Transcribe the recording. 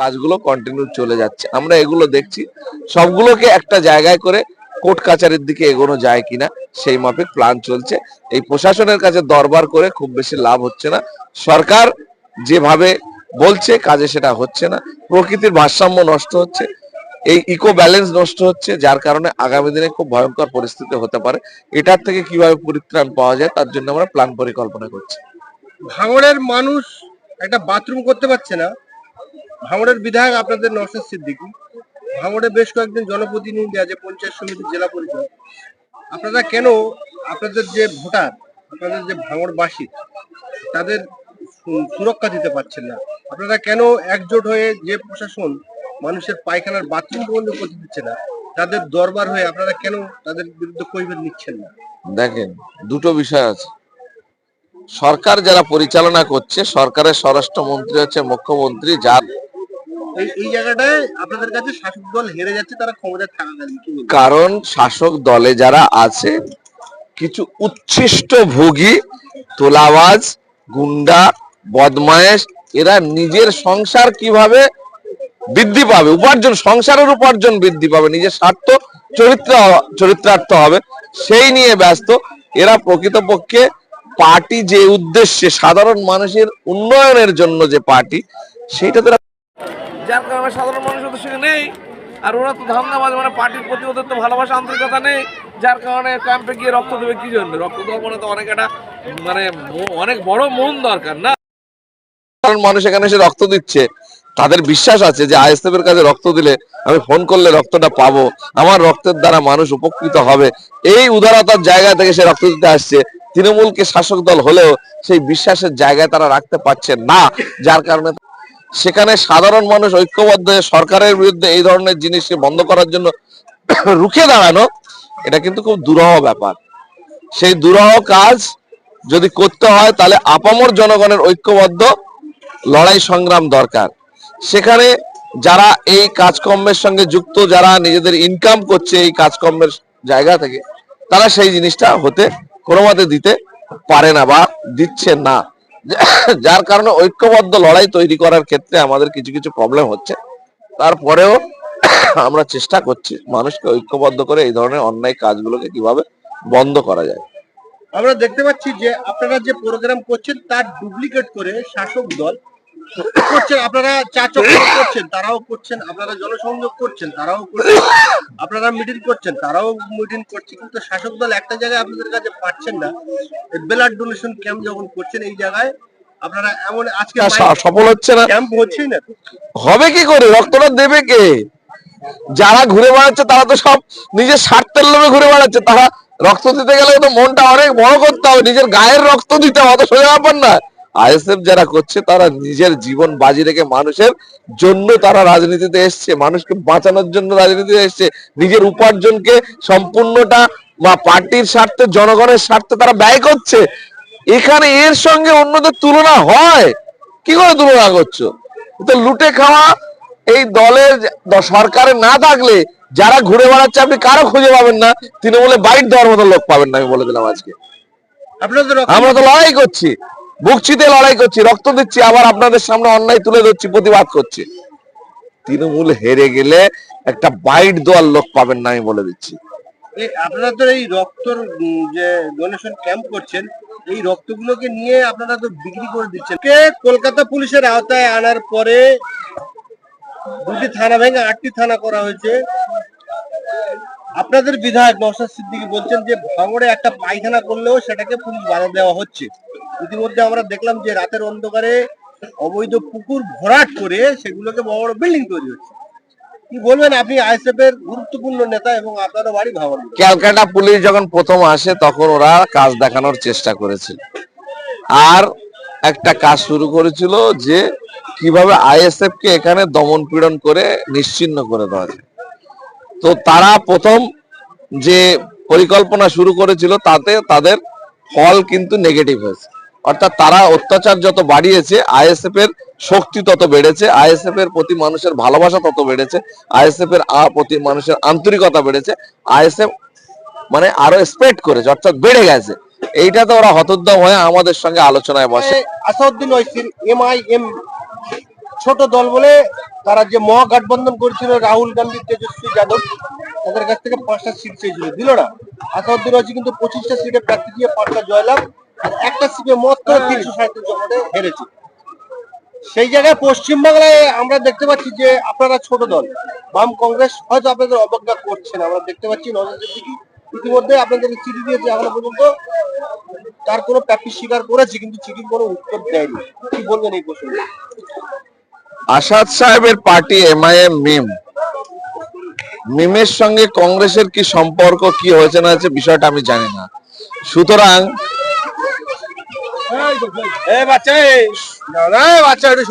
কাজগুলো কন্টিনিউ চলে যাচ্ছে। আমরা এগুলো দেখছি। সবগুলোকে একটা জায়গায় করে কোর্ট কাচারির দিকে এগোনো যায় কিনা, সেই মাফিক প্ল্যান চলছে। এই প্রশাসনের কাছে দরবার করে খুব বেশি লাভ হচ্ছে না। সরকার যেভাবে বলছে, কাজে সেটা হচ্ছে না। প্রকৃতির ভারসাম্য নষ্ট হচ্ছে। এই ইকো ব্যালেন্স নষ্ট হচ্ছে, যার কারণে আগামী দিনে খুব ভয়ঙ্কর পরিস্থিতি হতে পারে। এটার থেকে কীভাবে পরিত্রাণ পাওয়া যায়, তার জন্য আমরা প্ল্যান পরিকল্পনা করছি। ভাঙড়ের মানুষ একটা বাথরুম করতে পারছে না। ভাঙড়ের বিধায়ক আপনাদের নরসিং সিদ্দিকি। ভাঙড়ে বেশ কয়েকজন জনপ্রতিনিধি আছে, পঞ্চায়েত সমিতি, জেলা পরিষদ। আপনারা কেন আপনাদের যে ভোটার, আপনাদের যে ভাঙড়বাসী, তাদের সুরক্ষা দিতে পারছেন না? আপনারা কেন একজোট হয়ে যে প্রশাসন মানুষের পায়খানার বাথরুম পর্যন্ত করতে দিচ্ছে না, তাদের দরবার হয়ে আপনারা কেন তাদের বিরুদ্ধে কৈফিয়ত নিচ্ছেন না? দেখেন, দুটো বিষয় আছে। সরকার যারা পরিচালনা করছে, সরকারের স্বরাষ্ট্রমন্ত্রী হচ্ছে মুখ্যমন্ত্রী, যার কারণ শাসক দলে যারা আছে, কিছু উচ্ছিষ্ট ভোগী, তোলাবাজ, গুন্ডা, বদমায়েশ, এরা নিজের সংসার কীভাবে বৃদ্ধি পাবে? উপার্জন, সংসারের উপার্জন বৃদ্ধি পাবে, নিজের স্বার্থ চরিত্র, চরিত্রার্থ হবে, সেই নিয়ে ব্যস্ত। এরা প্রকৃতপক্ষে পার্টি যে উদ্দেশ্যে সাধারণ মানুষের উন্নয়নের জন্য যে পার্টি সেইটা তারা যার কারণে সাধারণ মানুষ ওদের সঙ্গে নেই, আর ওরা তো ধান্দাবাজ মানে পার্টির প্রতি ওদের তো ভালোবাসা, আন্তরিকতা নেই, যার কারণে ক্যাম্পে গিয়ে রক্ত দেবে, কি জন্য? রক্ত দেওয়া মানে তো অনেক একটা মানে অনেক বড় মন দরকার, না? সাধারণ মানুষ এখানে এসে রক্ত দিচ্ছে। তাদের বিশ্বাস আছে যে আইএসএফ এর কাছে রক্ত দিলে আমি ফোন করলে রক্তটা পাবো। আমার রক্তের দ্বারা মানুষ উপকৃত হবে। এই উদারতার জায়গা থেকে সে রক্ত দিতে আসছে। তৃণমূলকে শাসক দল হলেও সেই বিশ্বাসের জায়গায় তারা রাখতে পারছে না। যার কারণে সেখানে সাধারণ মানুষ ঐক্যবদ্ধ সরকারের বিরুদ্ধে এই ধরনের জিনিসকে বন্ধ করার জন্য রুখে দাঁড়ানো, এটা কিন্তু খুব দুরহ ব্যাপার। সেই দুরহ কাজ যদি করতে হয়, তাহলে আপামর জনগণের ঐক্যবদ্ধ লড়াই সংগ্রাম দরকার। সেখানে যারা এই কাজকর্মের সঙ্গে যুক্ত, যারা নিজেদের ইনকাম করছে এই কাজকর্মের জায়গা থেকে, তারা সেই জিনিসটা হতে কোনো মতে দিতে পারে না বা দিচ্ছে না। যার কারণে ঐক্যবদ্ধ লড়াই তৈরি করার ক্ষেত্রে আমাদের কিছু কিছু প্রবলেম হচ্ছে। তারপরেও আমরা চেষ্টা করছি মানুষকে ঐক্যবদ্ধ করে এই ধরনের অন্যায় কাজগুলোকে কীভাবে বন্ধ করা যায়। আমরা দেখতে পাচ্ছি যে আপনারা যে প্রোগ্রাম করছেন তার ডুপ্লিকেট করে শাসক দল করছেন আপনারা চা চক্র করছেন তারাও করছেন আপনারা জনসংযোগ করছেন তারাও করছেন আপনারা মিটিং করছেন তারাও মিটিং করছে কিন্তু শাসক দল একটা জায়গায় আপনাদের কাছে পাচ্ছেন না। ব্লাড ডোনেশন ক্যাম্প যখন করছেন এই জায়গায় আপনারা এমন আজকে সফল হচ্ছে না। ক্যাম্প হচ্ছেই না। হবে কি করে? রক্তটা দেবে কে? যারা ঘুরে বেড়াচ্ছে তারা তো সব নিজের স্বার্থের লোভে ঘুরে বেড়াচ্ছে। তারা রক্ত দিতে গেলে তো মনটা অনেক বড় করতে হবে নিজের গায়ের রক্ত দিতে হবে অত সোজা ব্যাপার না আইএসএফ যারা করছে তারা নিজের জীবন বাজি রেখে মানুষের জন্য তারা রাজনীতিতে এসছে মানুষকে বাঁচানোর জন্য রাজনীতিতে এসছে নিজের উপার্জনকে সম্পূর্ণটা বা পার্টির স্বার্থে জনগণের স্বার্থে তারা ব্যয় করছে। এখানে এর সঙ্গে অন্যদের তুলনা হয়। কি করে তুলনা করছ? তো লুটে খাওয়া এই দলের সরকারে না থাকলে যারা ঘুরে বেড়াচ্ছে আপনি কারও খুঁজে পাবেন না। তৃণমূলে বাইট দেওয়ার মতো লোক পাবেন না আমি বলে দিলাম আজকে। আমরা তো লড়াই করছি। বুকচিতে লড়াই করছি, রক্ত দিচ্ছি, আবার আপনাদের সামনে অন্যায় তুলে ধরছি, প্রতিবাদ করছি। তৃণমূল হেরে গেলে একটা বাইট দেওয়ার লোক পাবেন না, আমি বলে দিচ্ছি। আপনারা তো এই রক্তর যে ডোনেশন ক্যাম্প করছেন, এই রক্তগুলোকে নিয়ে আপনারা তো বিক্রি করে দিচ্ছেন। কে কলকাতা পুলিশের আওতায় আনার পরে দুটি থানা ভেঙে আটটি থানা করা হয়েছে? আপনাদের বিধায়ক নওশাদ সিদ্দিকী বলছেন যে ভাঙড়ে একটা পায়খানা করলেও সেটাকে পুলিশ বাধা দেওয়া হচ্ছে। ইতিমধ্যে আমরা দেখলাম যে রাতের অন্ধকারে অবৈধ পুকুর ভরাট করে সেগুলোকে বড় বড় বিল্ডিং তৈরি হচ্ছে। কি বলবেন আপনি আইএসএফ এর গুরুত্বপূর্ণ নেতা এবং আপনারও বাড়ি ভাঙড় ক্যালকাটা পুলিশ যখন প্রথম আসে, তখন ওরা কাজ দেখানোর চেষ্টা করেছিল। আর একটা কাজ শুরু করেছিল যে কীভাবে আইএসএফ কে এখানে দমন পীড়ন করে নিশ্চিহ্ন করে দেওয়া যায়। তো তারা প্রথম যে পরিকল্পনা শুরু করেছিল, তাতে তাদের ফল কিন্তু নেগেটিভ হয়েছে। অর্থাৎ তারা অত্যাচার যত বাড়িয়েছে আইএসএফ এর শক্তি তত বেড়েছে আইএসএফ এর প্রতি মানুষের ভালোবাসা তত বেড়েছে আইএসএফ এর প্রতি মানুষের আন্তরিকতা বেড়েছে, আইএসএফ মানে আরও স্প্রেড করেছে, অর্থাৎ বেড়ে গেছে। এইটাতে ওরা হতোদ্যম হয়ে আমাদের সঙ্গে আলোচনায় বসে। আসাউদ্দিন ওয়াইসির এম আই এম ছোট দল বলে তারা যে মহাগঠবন্ধন করেছিল, রাহুল গান্ধী, তেজস্বী যাদব, তাদের কাছ থেকে পাঁচটা সিট চেয়েছিল। দিল না। আসাউদ্দিন রাজি কিন্তু পঁচিশটা সিটে প্রার্থী দিয়ে পাঁচটা জয়লাভ। একটা সিটে মাত্র তিনশো হেরেছে। সেই জায়গায় পশ্চিমবাংলায় আমরা দেখতে পাচ্ছি যে আপনারা ছোট দল। বাম কংগ্রেস হয়তো আপনাদের অবজ্ঞা করছেন আমরা দেখতে পাচ্ছি নজর সিদ্দিকি ইতিমধ্যে আপনাদের চিঠি দিয়েছে এখনও পর্যন্ত। তার কোনো প্রাপ্তি স্বীকার করেছে, কিন্তু চিঠির কোনো উত্তর দেয়নি। কি বলবেন এই প্রসঙ্গে? আসাদ সাহেবের পার্টি এমআইএম মিম। মিমের সঙ্গে কংগ্রেসের কি সম্পর্ক, কি হয়েছে না হয়েছে বিষয়টা আমি জানি না। সুতরাং এই বাচ্চা না বাচ্চা একটু